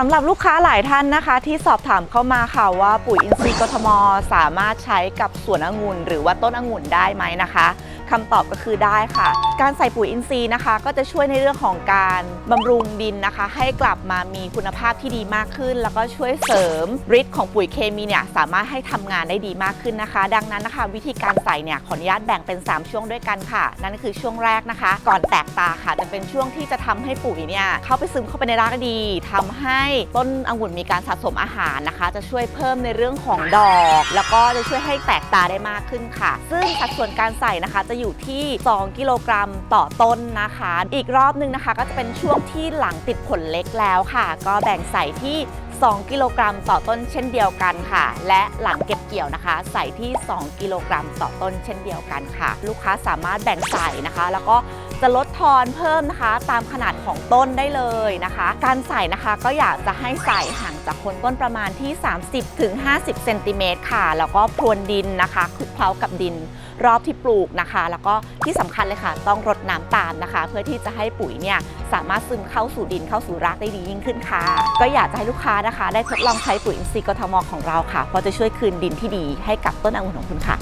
สำหรับลูกค้าหลายท่านนะคะ ที่สอบถามเข้ามาค่ะว่าปุ๋ยอินทรีย์กทม สามารถใช้กับสวนองุ่นหรือว่าต้นองุ่นได้ไหมนะคะ คำตอบก็คือได้ค่ะ การใส่ปุ๋ยอินทรีย์นะคะ ก็จะช่วยในเรื่องของการบำรุงดินนะคะ ให้กลับมามีคุณภาพที่ดีมากขึ้น แล้วก็ช่วยเสริมฤทธิ์ของปุ๋ยเคมีเนี่ยสามารถให้ทำงานได้ดีมากขึ้นนะคะ ดังนั้นนะคะ วิธีการใส่เนี่ยขออนุญาตแบ่งเป็น 3 ช่วงด้วยกันค่ะ นั่นคือช่วงแรกนะคะ ก่อนแตกตาค่ะ จะเป็นช่วงที่จะทำให้ปุ๋ยเนี่ยเข้าไปซึมเข้าไปในรากดีทำให้ต้นองุ่นมีการสะสมอาหารนะคะ จะช่วยเพิ่มในเรื่องของดอก แล้วก็จะช่วยให้แตกตาได้มากขึ้นค่ะ ซึ่งสัดส่วนการใส่นะคะจะอยู่ที่ 2 กิโลกรัมต่อต้นนะคะ อีกรอบหนึงนะคะ ก็จะเป็นช่วงที่หลังติดผลเล็กแล้วค่ะ ก็แบ่งใส่ที่ 2 กิโลกรัมต่อต้นเช่นเดียวกันค่ะ และหลังเก็บเกี่ยวนะคะ ใส่ที่ 2 กิโลกรัมต่อต้นเช่นเดียวกันค่ะ ลูกค้าสามารถแบ่งใส่นะคะ แล้วก็ จะลดทอนเพิ่มนะคะ ตามขนาดของต้นได้เลยนะคะ การใส่นะคะก็อยากจะให้ใส่ห่างจากโคนต้นประมาณที่ 30ถึง50เซนติเมตรค่ะ แล้วก็พรวนดินนะคะคลุกเคล้ากับดินรอบที่ปลูกนะคะ แล้วก็ที่สำคัญเลยค่ะ ต้องรดน้ำตามนะคะ เพื่อที่จะให้ปุ๋ยเนี่ยสามารถซึมเข้าสู่ดินเข้าสู่รากได้ดียิ่งขึ้นค่ะ ก็อยากจะให้ลูกค้านะคะ ได้ทดลองใช้ปุ๋ยอินทรีย์กทมของเราค่ะ เพราะจะช่วยคืนดินที่ดีให้กับต้นองุ่นของคุณค่ะ